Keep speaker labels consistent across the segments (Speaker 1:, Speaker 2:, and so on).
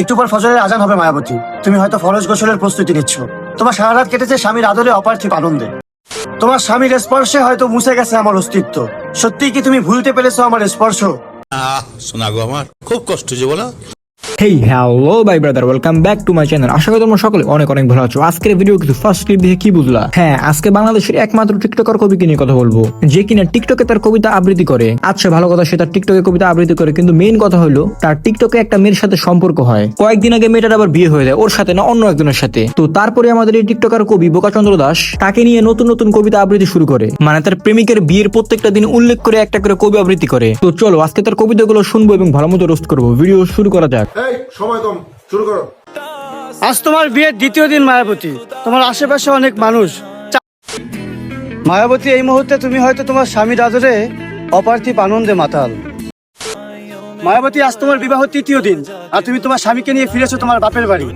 Speaker 1: একটু পর ফজরের আজান হবে, মায়াবতী। তুমি হয়তো ফরজ গোসলের প্রস্তুতি নিচ্ছ। তোমার সারা রাত কেটেছে স্বামীর আদরে অপার্থিব আনন্দে। তোমার স্বামীর স্পর্শে হয়তো মুছে গেছে আমার অস্তিত্ব। সত্যি কি তুমি ভুলতে পেরেছ আমার স্পর্শ?
Speaker 2: শোনাগো আমার। খুব কষ্ট যে বলো।
Speaker 3: Hey hello bye brother welcome back to my channel আশা করি তোমরা সকলে অনেক অনেক ভালো আছো। আজকের ভিডিও কিছু ফার্স্ট ক্লিপ দেখে কি বুঝলা? হ্যাঁ আজকে বাংলাদেশের একমাত্র টিকটকার কবিকে নিয়ে কথা বলব, যে কিনা টিকটকে তার কবিতা আবৃত্তি করে। আচ্ছা ভালো কথা, সে তার টিকটকে কবিতা আবৃত্তি করে, কিন্তু মেইন কথা হলো, তার টিকটকে একটা মেয়ের সাথে সম্পর্ক হয়। কয়েকদিন আগে মেয়েটার আবার বিয়ে হয়ে যায়, ওর সাথে না অন্য একজনের সাথে। তো তারপরে আমাদের এই টিকটকার কবি বোকাচন্দ্র দাস তাকে নিয়ে নতুন নতুন কবিতা আবৃত্তি শুরু করে। মানে তার প্রেমিকের বিয়ের প্রত্যেকটা দিন উল্লেখ করে একটা করে কবি আবৃত্তি করে। তো চলো, আজকে তার কবিতাগুলো শুনব এবং ভালো মতো রোস্ট করব। ভিডিও শুরু করা যাক।
Speaker 4: এই, সময় কম, শুরু করো।
Speaker 1: আজ তোমার বিয়ের দ্বিতীয় দিন মায়াবতী। তোমার আশেপাশে অনেক মানুষ। মায়াবতী, এই মুহূর্তে তুমি হয়তো তোমার স্বামী দাদরে অপার্থিব আনন্দে মাতাল। মায়াবতী, আজ তোমার বিবাহ তৃতীয় দিন। আর তুমি তোমার স্বামীকে নিয়ে ফিরেছো তোমার বাপের বাড়ি।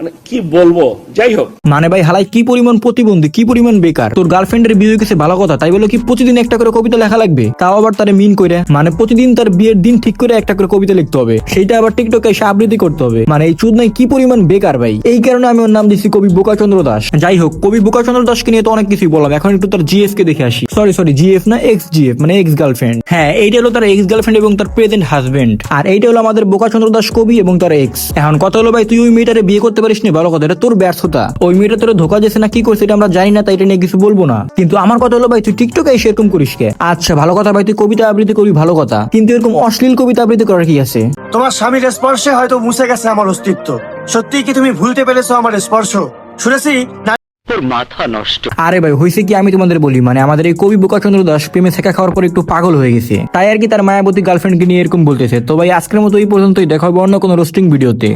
Speaker 5: মানে কি বলব? যাই হোক।
Speaker 3: মানে ভাই, হালাই, কি পরিমাণ প্রতিবন্ধী, কি পরিমাণ বেকার? তোর গার্লফ্রেন্ডের বিয়ে গেছে, ভালো কথা। তাই বলে কি প্রতিদিন একটা করে কবিতা লেখা লাগবে? তাও আবার তারে মিন করে মানে প্রতিদিন তার বিয়ের দিন ঠিক করে একটা করে কবিতা লিখতে হবে। সেটা আবার টিকটকে এসে আবৃত্তি করতে হবে। মানে এই চুদ নাই, কি পরিমাণ বেকার ভাই? এই কারণে আমি ওর নাম দিচ্ছি কবি বোকাচন্দ্র দাস। যাই হোক, কবি বোকাচন্দ্র দাসকে নিয়ে তো অনেক কিছুই বললাম। এখন একটু তার জিএফ কে দেখে আসি। সরি সরি জিএফ না এক্স জিএফ মানে এক্স গার্লফ্রেন্ড হ্যাঁ এইটা হলো তার এক্স গার্লফ্রেন্ড এবং তার প্রেজেন্ট হাজবেন্ড আর এইটা হলো আমাদের বোকাচন্দ্র দাস কবি এবং তার এক্স এখন কথা হলো ভাই, তুই ওই মেয়েটারে বিয়ে করতে পারিস নি ভালো কথা এটা তোর ব্যর্থতা। ওই মেয়েটা তোর ধোকা দিয়েছে না কি করছে এটা আমরা জানি না তাই এটা নিয়ে কিছু বলব না। কিন্তু আমার কথা হলো ভাই তুই টিকটকে এসে এরকম করিস কে? আচ্ছা ভালো কথা ভাই তুই কবিতা আবৃত্তি করবি ভালো কথা। কিন্তু এরকম অশ্লীল কবিতা আবৃত্তি করার কি আছে?
Speaker 1: তোমার স্বামীর স্পর্শে হয়তো মুছে গেছে আমার অস্তিত্ব। সত্যিই কি তুমি ভুলতে পেরেছ আমার স্পর্শ? শুনেছি
Speaker 3: আরে ভাই হয়েছে কি আমি তোমাদের বলি মানে আমাদের এই কবি বোকাচন্দ্র দাস প্রেমে শেখা খাওয়ার পর একটু পাগল হয়ে গেছে। তাই আর কি তার মায়াবতী গার্লফ্রেন্ডকে নিয়ে এরকম বলতেছে। তো ভাই আজকের মতো এই পর্যন্তই দেখা হবে অন্য কোনো রোস্টিং ভিডিওতে